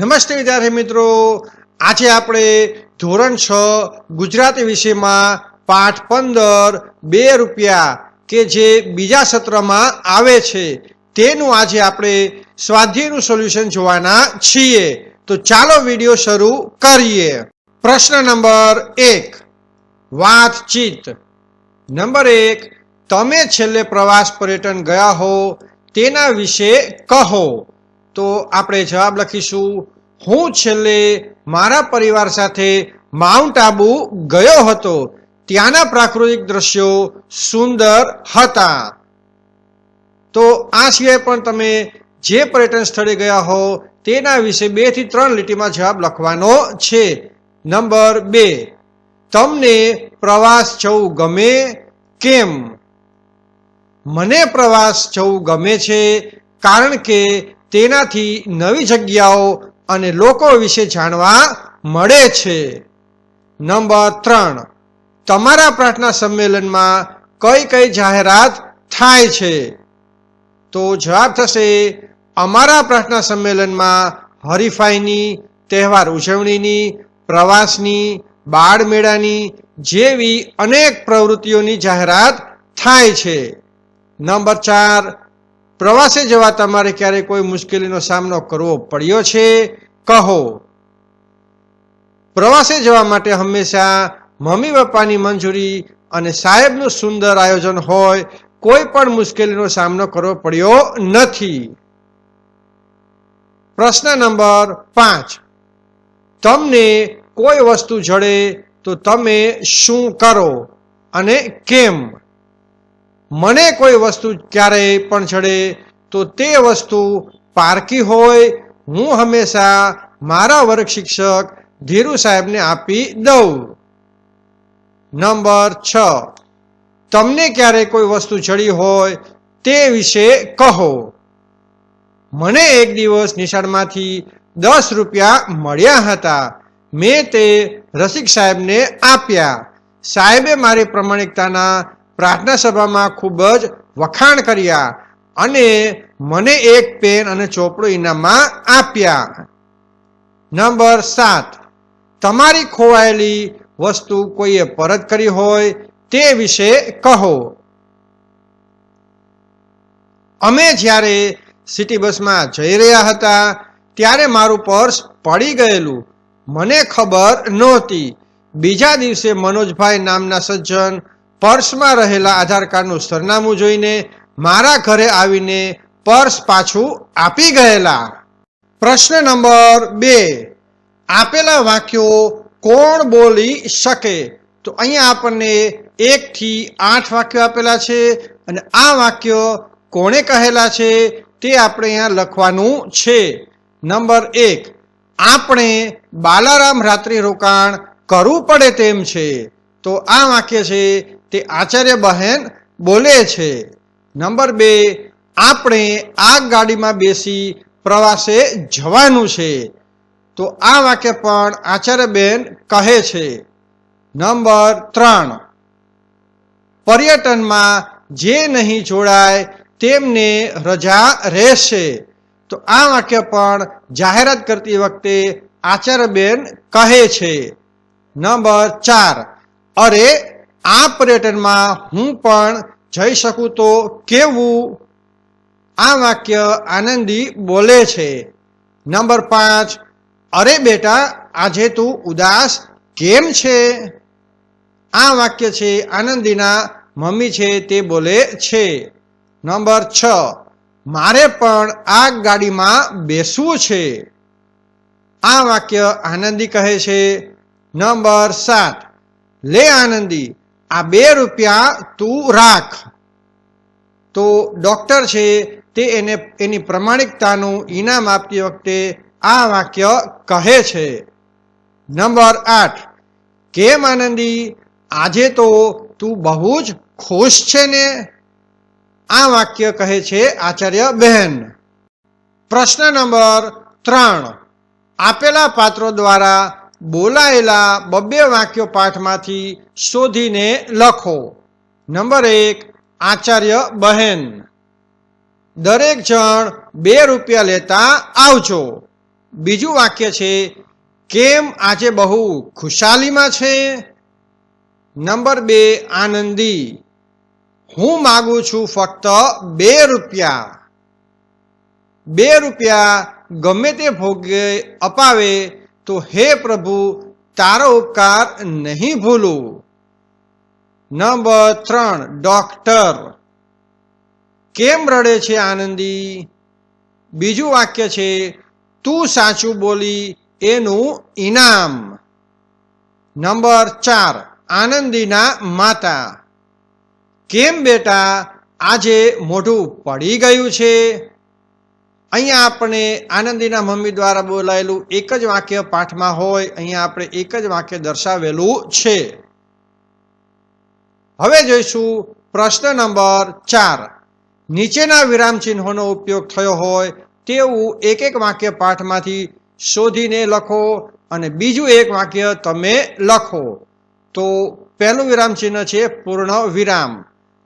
નમસ્તે વિદ્યાર્થી મિત્રો. આજે આપણે ધોરણ છ ગુજરાતી વિષયમાં પાઠ પંદર બે રૂપિયા કે જે બીજા સત્રમાં આવે છે તેનું આજે આપણે સ્વાધ્યાયનું સોલ્યુશન જોવાના છીએ. તો ચાલો વીડિયો શરૂ કરીએ. પ્રશ્ન નંબર એક. વાતચીત. નંબર એક, તમે છેલ્લે પ્રવાસ પર્યટન ગયા હો તેના વિશે કહો. તો આપણે જવાબ લખીશું, હું છેલ્લે મારા પરિવાર સાથે માઉન્ટ આબુ ગયો હતો. ત્યાંના પ્રાકૃતિક દ્રશ્યો સુંદર હતા. તો આ સિવાય પણ તમે જે પર્યટન સ્થળે ગયા હો, તેના વિશે બેથી ત્રણ લીટીમાં જવાબ લખવાનો છે. નંબર બે, તમને પ્રવાસ જવું ગમે કેમ? મને પ્રવાસ જવું ગમે છે કારણ કે તેનાથી નવી જગ્યાઓ અને લોકો વિશે જાણવા મળે છે. નંબર ત્રણ. તમારા પ્રાર્થના સંમેલનમાં કઈ કઈ જાહેરાત થાય છે? તો જવાબ થશે, અમારા પ્રાર્થના સંમેલનમાં હરીફાઈની, તહેવાર ઉજવણીની, પ્રવાસની, બાળ મેળાની જેવી અનેક પ્રવૃત્તિઓની જાહેરાત થાય છે. નંબર ચાર. પ્રવાસે જવા તમારે ક્યારે કોઈ મુશ્કેલીનો સામનો કરવો પડ્યો છે? કહો. પ્રવાસે જવા માટે હંમેશા મમ્મી પપ્પાની મંજૂરી અને સાહેબનું સુંદર આયોજન હોય, કોઈ પણ મુશ્કેલીનો સામનો કરવો પડ્યો નથી. પ્રશ્ન નંબર પાંચ. તમને કોઈ વસ્તુ જડે તો તમે શું કરો અને કેમ? મને કોઈ વસ્તુ ક્યારેય પણ ચડે તો તે વસ્તુ પારકી હોય, હું હંમેશા મારા વર્ગ શિક્ષક ધીરુ સાહેબને આપી દઉં. નંબર છ. તમને ક્યારે કોઈ વસ્તુ ચડી હોય તે વિશે કહો. મને એક દિવસ નિશાળમાંથી દસ રૂપિયા મળ્યા હતા. મેં તે રસિક સાહેબને આપ્યા. સાહેબે મારી પ્રમાણિકતાના પ્રાર્થના સભામાં ખૂબ જ વખાણ કર્યા અને મને એક પેન અને ચોપડું ઇનામમાં આપ્યા. નંબર સાત, તમારી ખોવાયેલી વસ્તુ કોઈએ પરત કરી હોય તે વિશે કહો. અમે જ્યારે સિટી બસમાં જઈ રહ્યા હતા ત્યારે મારું પર્સ પડી ગયેલું. મને ખબર નહોતી. બીજા દિવસે મનોજભાઈ નામના સજ્જન પર્સમાં રહેલા આધાર કાર્ડનું સરનામું જોઈને મારા ઘરે આવીને પર્સ પાછું આપી ગયેલા. પ્રશ્ન નંબર બે. આપેલા વાક્યો કોણ બોલી શકે? તો અહીંયા આપણને એકથી આઠ વાક્યો આપેલા છે અને આ વાક્યો કોણે કહેલા છે તે આપણે અહીંયા લખવાનું છે. નંબર એક. આપણે બાલારામ રાત્રિ રોકાણ કરવું પડે તેમ છે. તો આ વાક્ય છે, તે આચાર્ય બહેન બોલે છે. નંબર બે, આપણે આ ગાડીમાં બેસી પ્રવાસે જવાનું છે. તો આ વાક્ય પણ આચાર્યબેન કહે છે. નંબર ત્રણ, પર્યટનમાં જે નહીં જોડાય તેમને રજા રહેશે. તો આ વાક્ય પણ જાહેરાત કરતી વખતે આચાર્યબેન કહે છે. નંબર ચાર અરે, આ પર્યટનમાં હું પણ જઈ શકું તો કેવું? આ વાક્ય આનંદી બોલે છે. નંબર પાંચ, અરે બેટા, આજે તું ઉદાસ કેમ છે? આ વાક્ય છે આનંદીના મમ્મી છે તે બોલે છે. નંબર છ, મારે પણ આ ગાડીમાં બેસવું છે. આ વાક્ય આનંદી કહે છે. નંબર સાત લે આનંદી, આ બે રૂપિયા તું રાખ. તો ડોક્ટર છે, તે એને, એની પ્રમાણિકતાનું ઇનામ આપતી વખતે આ વાક્ય કહે છે. નંબર આઠ, કેમ આનંદી, આજે તો તું બહુ જ ખુશ છે ને? આ વાક્ય કહે છે આચાર્ય બહેન. પ્રશ્ન નંબર ત્રણ, આપેલા પાત્રો દ્વારા બોલાયેલા બબ્બે વાક્યો પાઠમાંથી શોધીને લખો. નંબર એક, આચાર્ય બહેન. દરેક જણ બે રૂપિયા લેતા આવજો. બીજું વાક્ય છે, કેમ આજે બહુ ખુશાલીમાં છે? નંબર બે, આનંદી. હું માગું છું ફક્ત બે રૂપિયા. બે રૂપિયા ગમે તે ભોગે અપાવે તો હે પ્રભુ, તારો ઉપકાર નહીં ભૂલું. નંબર ત્રણ, ડોક્ટર. કેમ રડે છે આનંદી? બીજું વાક્ય છે, તું સાચું બોલી એનું ઇનામ. નંબર ચાર, આનંદીના માતા. કેમ બેટા, આજે મોઢું પડી ગયું છે? અહીંયા આપણે આનંદીના મમ્મી દ્વારા બોલાયેલું એક જ વાક્ય પાઠમાં હોય, અહીંયા આપણે એક જ વાક્ય દર્શાવેલું છે. હવે જોઈશું પ્રશ્ન નંબર ચાર. નીચેના વિરામ ચિહ્નોનો ઉપયોગ થયો હોય તેવું એક એક વાક્ય પાઠમાંથી શોધીને લખો અને બીજું એક વાક્ય તમે લખો. તો પહેલું વિરામ ચિહ્ન છે પૂર્ણ વિરામ.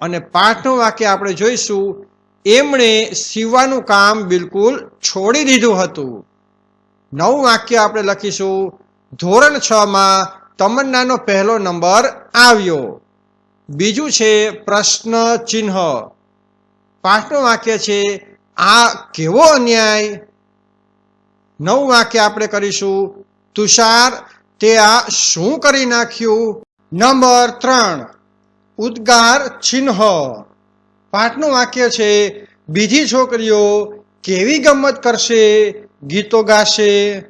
અને પાઠનું વાક્ય આપણે જોઈશું એમણે સીવવાનું કામ બિલકુલ છોડી દીધું હતું. નવું વાક્ય આપણે લખીશું. ધોરણ છ માં તમન્નાનો પહેલો નંબર આવ્યો. બીજું છે પ્રશ્ન ચિહ્ન. પાંચનું વાક્ય છે, આ કેવો અન્યાય? નવું વાક્ય આપણે કરીશું. તુષાર, તે આ શું કરી નાખ્યું? નંબર ત્રણ, ઉદ્ગાર ચિહ્ન. પાઠનું વાક્ય છે, બીજી છોકરીઓ કેવી ગમત કરશે, ગીતો ગાશે?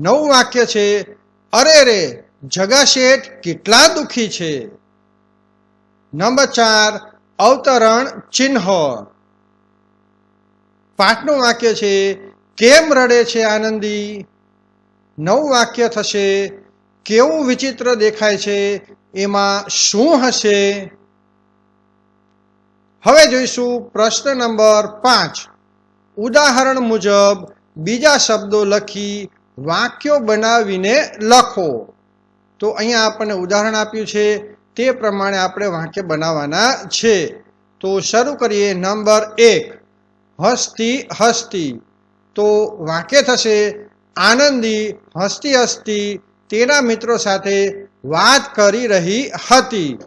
નવું વાક્ય છે, અરે રે જગા શેઠ કેટલા દુઃખી છે. નંબર ચાર, અવતરણ ચિહ્ન. પાઠનું વાક્ય છે, કેમ રડે છે આનંદી? નવું વાક્ય થશે, કેવું વિચિત્ર દેખાય છે, એમાં શું હશે? હવે જોઈશું પ્રશ્ન નંબર પાંચ. ઉદાહરણ મુજબ બીજા શબ્દો લખી વાક્યો બનાવીને લખો. તો અહીંયા આપણને ઉદાહરણ આપ્યું છે, તે પ્રમાણે આપણે વાક્ય બનાવવાના છે. તો શરૂ કરીએ નંબર એક. હસતી હસતી. તો વાક્ય થશે, આનંદી હસતી હસતી, તેના મિત્રો સાથે વાત કરી રહી હતી.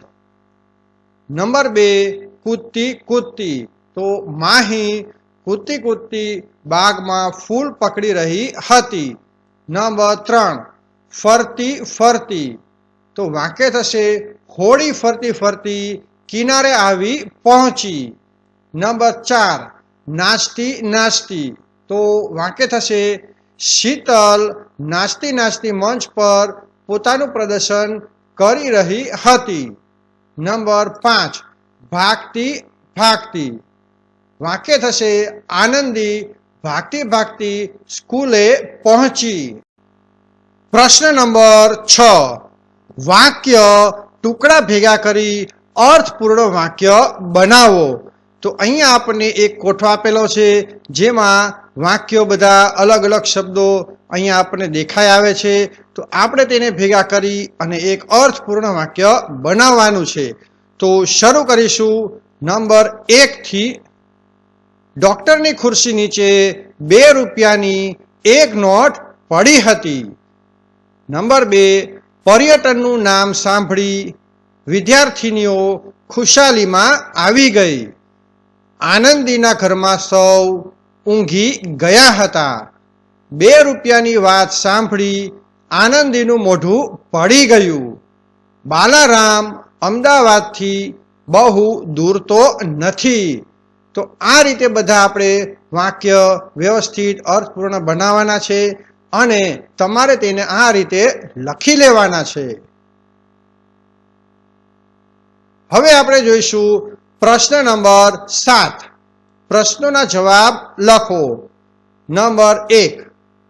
નંબર બે. કૂદતી કૂદતી તો માહી કૂદતી કૂદતી બાગમાં ફૂલ પકડી રહી હતી. નંબર ત્રણ, ફરતી ફરતી. તો વાક્ય થશે, હોળી ફરતી ફરતી કિનારે આવી પહોંચી. નંબર ચાર નાચતી નાચતી તો વાક્ય થશે, શીતલ નાચતી નાચતી મંચ પર પોતાનું પ્રદર્શન કરી રહી હતી. નંબર પાંચ ભાગતી ભાગતી. વાક્ય થશે આનંદી, ભાગતી ભાગતી સ્કૂલે પહોંચી. પ્રશ્ન નંબર છ. વાક્ય ટુકડા ભેગા કરી અર્થપૂર્ણ વાક્ય બનાવો. તો અહીંયા આપણને એક કોઠો આપેલો છે, જેમાં વાક્યો બધા અલગ અલગ શબ્દો અહીંયા આપણને દેખાઈ આવે છે. તો આપણે તેને ભેગા કરી અને એક અર્થપૂર્ણ વાક્ય બનાવવાનું છે. તો શરૂ કરીશું નંબર એકથી. ડૉક્ટરની ખુરશી નીચે બે રૂપિયાની એક નોટ પડી હતી. નંબર બે, પર્યટનનું નામ સાંભળી વિદ્યાર્થીનીઓ ખુશાલીમાં આવી ગઈ. આનંદીના ઘરમાં સૌ ઊંઘી ગયા હતા. બે રૂપિયાની વાત સાંભળી આનંદીનું મોઢું પડી ગયું. બાલારામ અમદાવાદથી બહુ દૂર તો નથી. તો આ રીતે બધા આપણે વાક્ય વ્યવસ્થિત, અર્થપૂર્ણ બનાવવાના છે અને તમારે તેને આ રીતે લખી લેવાના છે. હવે આપણે જોઈશું પ્રશ્ન નંબર સાત. પ્રશ્નોના જવાબ લખો. નંબર એક.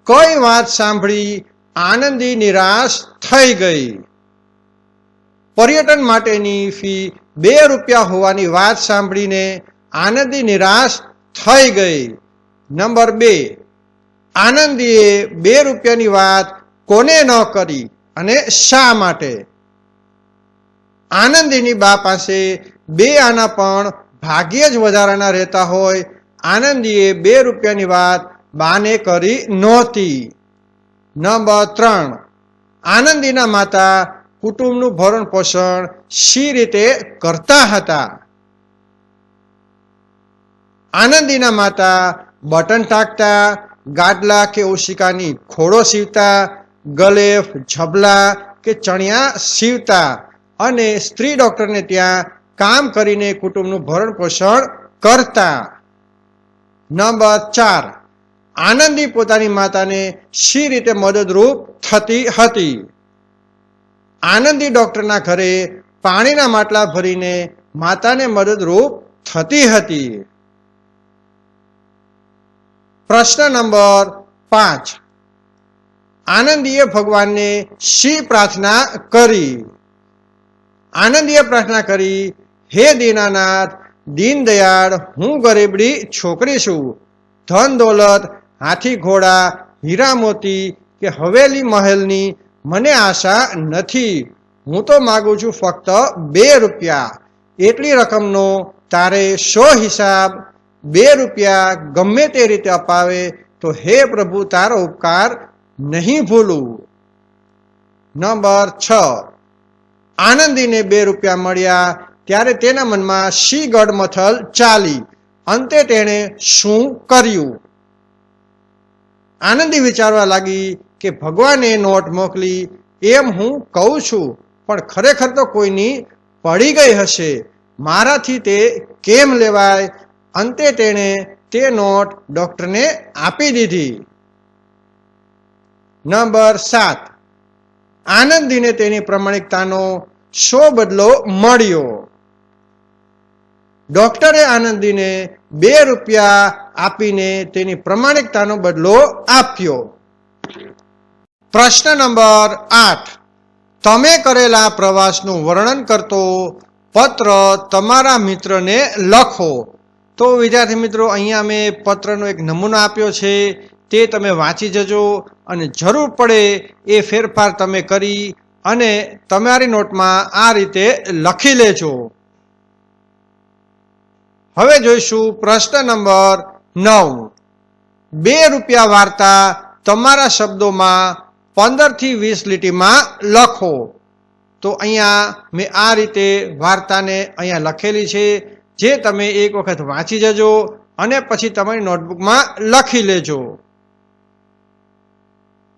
કઈ વાત સાંભળી આનંદી નિરાશ થઈ ગઈ? પર્યટન માટેની ફી બે રૂપિયા હોવાની વાત સાંભળીને આનંદી નિરાશ થઈ ગઈ. નંબર બે, આનંદીએ બે રૂપિયાની વાત કોને ન કરી અને શા માટે? આનંદીની બા પાસે બે આના પણ ભાગ્યે જ વધારાના રહેતા હોય, આનંદીએ બે રૂપિયાની વાત બાને કરી નહોતી. નંબર ત્રણ, આનંદીના માતા કુટુંબનું ભરણ પોષણ શી રીતે કરતા હતા? આનંદીના માતા બટન ટાંકતા ગાડલા કે ઓશિકાની ખોડો સીવતા, ગલેફ, ઝબલા કે ચણિયા સીવતા અને સ્ત્રી ડોક્ટરને ત્યાં કામ કરીને કુટુંબનું ભરણ પોષણ કરતા. નંબર ચાર. આનંદી પોતાની માતાને શી રીતે મદદરૂપ થતી હતી? આનંદી ડોક્ટરના ઘરે પાણીના માટલા ભરીને માતાને મદદરૂપ થતી હતી. પ્રશ્ન નંબર પાંચ. આનંદીએ ભગવાનને શી પ્રાર્થના કરી? આનંદીએ પ્રાર્થના કરી, હે દીનાનાથ, દીનદયાળ, હું ગરીબડી છોકરી છું. ધન દોલત, હાથી ઘોડા, હીરા મોતી કે હવેલી મહેલની મને આશા નથી. હું તો માગું છું ફક્ત બે રૂપિયા. એટલી રકમનો તારે શો હિસાબ બે રૂપિયા ગમે તે રીતે અપાવે તો હે પ્રભુ, તારો ઉપકાર નહીં ભૂલું. નંબર છ. આનંદીને બે રૂપિયા મળ્યા, ત્યારે તેના મનમાં શી ગડમથલ ચાલી? અંતે તેણે શું કર્યું? આનંદી વિચારવા લાગી કે ભગવાને નોટ મોકલી, એમ હું કહું છું, પણ ખરેખર તો કોઈની પડી ગઈ હશે. મારાથી તે કેમ લેવાય? અંતે તેણે તે નોટ ડોક્ટરને આપી દીધી. નંબર સાત. આનંદીને તેની પ્રમાણિકતાનો શો બદલો મળ્યો. ડોક્ટરે આનંદીને બે રૂપિયા આપીને તેની પ્રમાણિકતાનો બદલો આપ્યો. પ્રશ્ન નંબર આઠ. તમે કરેલા પ્રવાસનું વર્ણન કરતો પત્ર તમારા મિત્રને લખો. તો વિદ્યાર્થી મિત્રો, અહીંયા મેં પત્રનો એક નમૂનો આપ્યો છે. તે તમે વાંચી જજો અને જરૂર પડે એ ફેરફાર તમે કરી અને તમારી નોટમાં આ રીતે લખી લેજો. હવે જોઈશું પ્રશ્ન નંબર નવ. બે રૂપિયા વાર્તા તમારા શબ્દોમાં પંદરથી વીસ લીટીમાં લખો. તો અહીંયા મેં આ રીતે વાર્તાને અહીંયા લખેલી છે. જે તમે એક વખત વાંચી જજો અને પછી તમારી નોટબુકમાં લખી લેજો.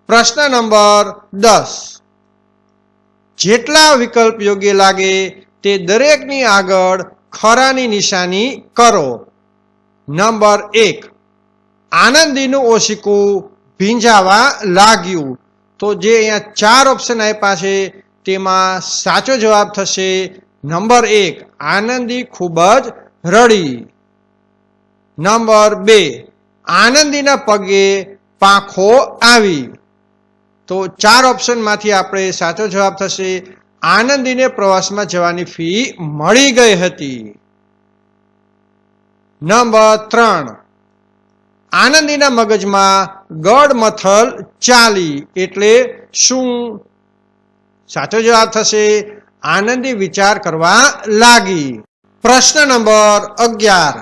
પ્રશ્ન નંબર દસ. જેટલા વિકલ્પ યોગ્ય લાગે તે દરેકની આગળ ખરાની નિશાની કરો. નંબર એક. આનંદીનું ઓશિકું ભીંજાવા લાગ્યું. તો જે અહીંયા ચાર ઓપ્શન આપ્યા છે, તેમાં સાચો જવાબ થશે નંબર એક, આનંદી ખૂબ જ રડી. નંબર બે, આનંદીના પગે પાંખો આવી. તો ચાર ઓપ્શનમાંથી આપણે સાચો જવાબ થશે, આનંદીને પ્રવાસમાં જવાની ફી મળી ગઈ હતી. નંબર ત્રણ આનંદીના મગજમાં ગડ મથલ ચાલી એટલે શું? સાચો જવાબ થશે, આનંદી વિચાર કરવા લાગી. પ્રશ્ન નંબર અગિયાર.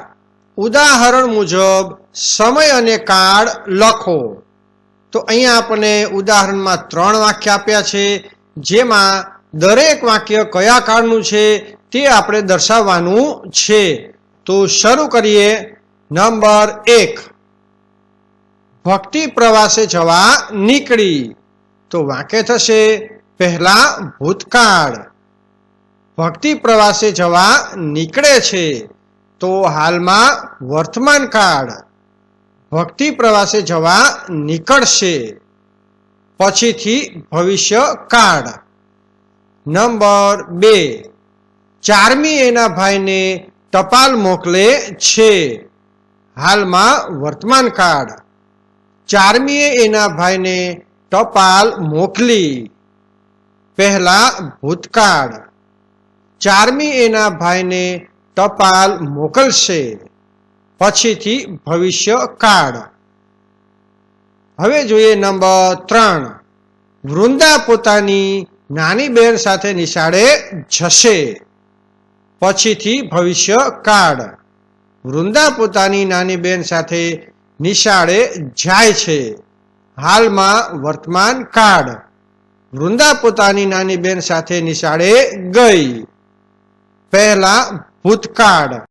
ઉદાહરણ મુજબ, સમય અને કાળ લખો. તો અહીંયા આપણને ઉદાહરણમાં ત્રણ વાક્ય આપ્યા છે, જેમાં દરેક વાક્ય કયા કાળનું છે તે આપણે દર્શાવવાનું છે. તો શરૂ કરીએ નંબર એક. ભક્તિ પ્રવાસે જવા નીકળી. તો વાંકે થશે પહેલા ભૂતકાળ. ભક્તિ પ્રવાસે જવા નીકળે છે તો હાલમાં વર્તમાન કાળ. ભક્તિ પ્રવાસે જવા નીકળશે. પછીથી ભવિષ્ય કાળ. નંબર બે. ચારમી એના ભાઈને ટપાલ મોકલે છે. હાલમાં વર્તમાન કાળ. ચારમીએ એના ભાઈને ટપાલ મોકલી. પહેલા ભૂતકાળ. ચારમી એના ભાઈને ટપાલ મોકલશે. પછીથી ભવિષ્ય કાળ. હવે જોઈએ નંબર ત્રણ. વૃંદા પોતાની નાની બહેન સાથે નિશાળે જશે. પછીથી ભવિષ્ય કાળ. વૃંદા પોતાની નાની બહેન સાથે નિશાળે જાય છે. હાલમાં વર્તમાન કાળ. વૃંદા પોતાની નાની બેન સાથે નિશાળે ગઈ. પહેલા ભૂતકાળ.